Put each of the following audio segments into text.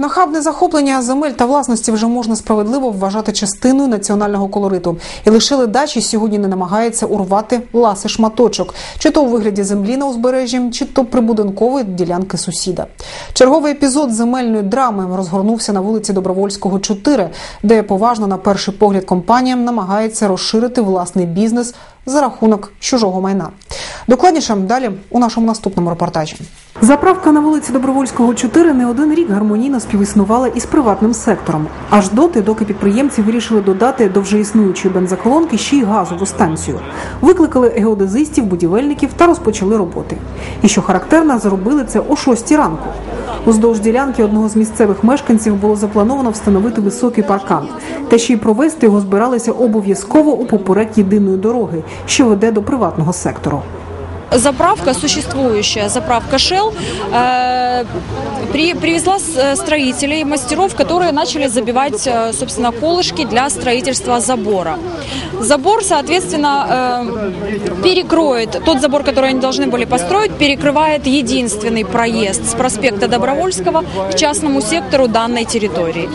Нахабне захоплення земель та власності вже можна справедливо вважати частиною національного колориту. І лише ледачі сьогодні не намагається урвати ласий шматочок, чи то у вигляді землі на узбережжі, чи то прибудинкової ділянки сусіда. Черговий епізод земельної драми розгорнувся на вулиці Добровольського, 4, де поважно на перший погляд компанія намагається розширити власний бізнес за рахунок чужого майна. Докладніше далі у нашому наступному репортажі. Заправка на вулиці Добровольського 4 не один рік гармонійно співіснувала із приватним сектором, аж доти, доки підприємці вирішили додати до вже існуючої бензоколонки ще й газову станцію. Викликали геодезистів, будівельників та розпочали роботи. І що характерно, зробили це о 6 ранку. Уздовж ділянки одного з місцевих мешканців було заплановано встановити високий паркан, та ще й провести його збиралися обов'язково у поперек єдиної дороги, що веде до приватного сектору. Заправка, существующая заправка Shell, э, при, привезла э, строителей, мастеров, которые начали забивать, э, собственно, колышки для строительства забора. Забор, соответственно, э, перекроет, тот забор, который они должны были построить, перекрывает единственный проезд с проспекта Добровольского к частному сектору данной территории.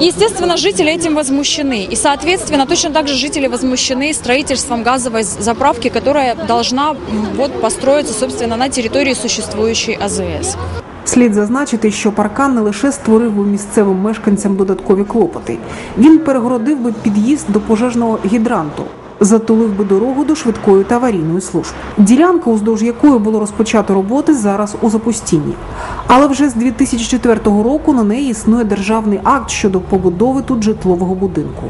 Естественно, жители этим возмущены. И, соответственно, точно так же жители возмущены строительством газовой заправки, которая должна вот, построиться, собственно, на территории существующей АЗС. Слід зазначити, що паркан не лише створив би місцевим мешканцям додаткові клопоти, він перегородив би під'їзд до пожежного гідранту. Затулив би дорогу до швидкої та аварійної служб. Ділянка, уздовж якої було розпочато роботи, зараз у запустінні. Але вже з 2004 року на неї існує державний акт щодо побудови тут житлового будинку.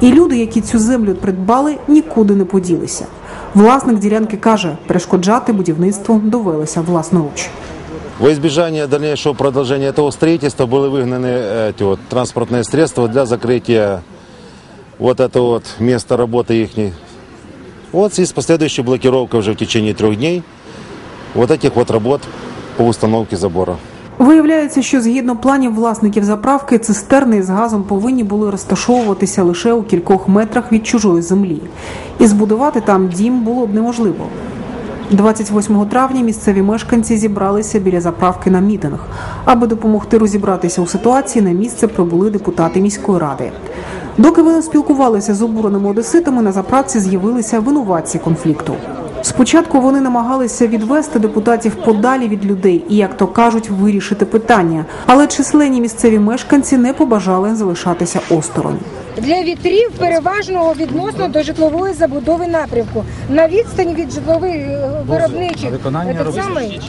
І люди, які цю землю придбали, нікуди не поділися. Власник ділянки каже, перешкоджати будівництву довелося власноруч. Во избежание дальнейшего продолжения этого строительства были выгнаны эти вот транспортные средства для закрытия вот этого вот места работы их. Вот и с последующей блокировкой уже в течение трех дней вот этих вот работ по установке забора. Виявляється, що згідно планів власників заправки, цистерни з газом повинні були розташовуватися лише у кількох метрах від чужої землі, і збудувати там дім було б неможливо. 28 травня місцеві мешканці зібралися біля заправки на мітинг. Аби допомогти розібратися у ситуації, на місце прибули депутати міської ради. Доки вони спілкувалися з обуреними одеситами, на заправці з'явилися винуватці конфлікту. Спочатку вони намагалися відвести депутатів подалі від людей і, як то кажуть, вирішити питання. Але численні місцеві мешканці не побажали залишатися осторонь. для вітрів переважного відносно до житлової забудови напрямку на відстані від житлових е, виробничих. Этот самый,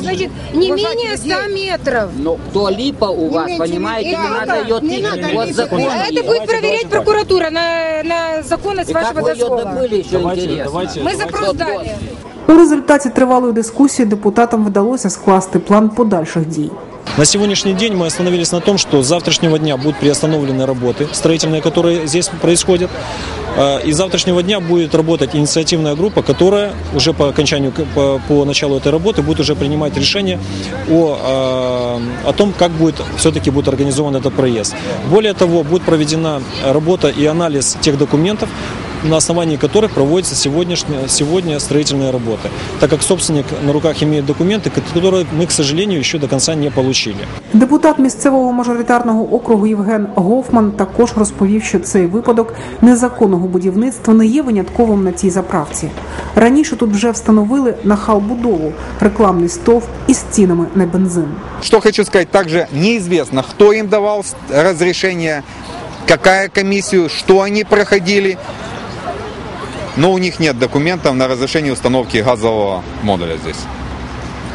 значит, не менее 100 метров. Ну, то липа у вас, меньше, понимаете, не не надо, надо ее не надо тыкать. Вот липа. закон А Это есть. будет проверять прокуратура на, на законность И как вашего вы ее дозвола. добыли, еще интересно. Мы запрос дали. У результаті тривалої дискусії депутатам вдалося скласти план подальших дій. На сегодняшний день мы остановились на том, что с завтрашнего дня будут приостановлены работы строительные, которые здесь происходят. Э, И с завтрашнего дня будет работать инициативная группа, которая уже по окончанию, к- по, по началу этой работы будет уже принимать решение о, э, о том, как будет все-таки будет организован этот проезд. Более того, будет проведена работа и анализ тех документов, на основании которых проводятся сегодняшние, сегодня строительные работы, так как собственник на руках имеет документы, которые мы, к сожалению, еще до конца не получили. Депутат місцевого мажоритарного округу Євген Гофман також розповів, що цей випадок незаконного будівництва не є винятковим на цій заправці. Раніше тут вже встановили нахалбудову, рекламний стовп із цінами на бензин. Что хочу сказать, также неизвестно, кто им давал с- разрешение, какая комиссию, что они проходили. Но у них нет документов на разрешение установки газового модуля здесь.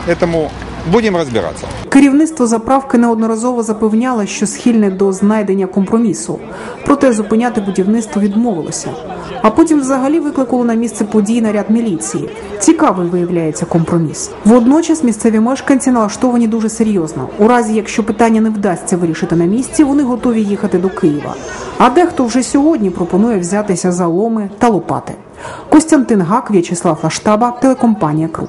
Поэтому будем разбираться. Керівництво заправки неодноразово запевняло, що схильне до знайдення компромісу. Проте зупиняти будівництво відмовилося. А потім взагалі викликало на місце подій наряд міліції. Цікавий виявляється компроміс. Водночас місцеві мешканці налаштовані дуже серйозно. У разі, якщо питання не вдасться вирішити на місці, вони готові їхати до Києва. А дехто вже сьогодні пропонує взятися за ломи та лопати. Костянтин Гак, В'ячеслав Лаштаба, телекомпанія Круг.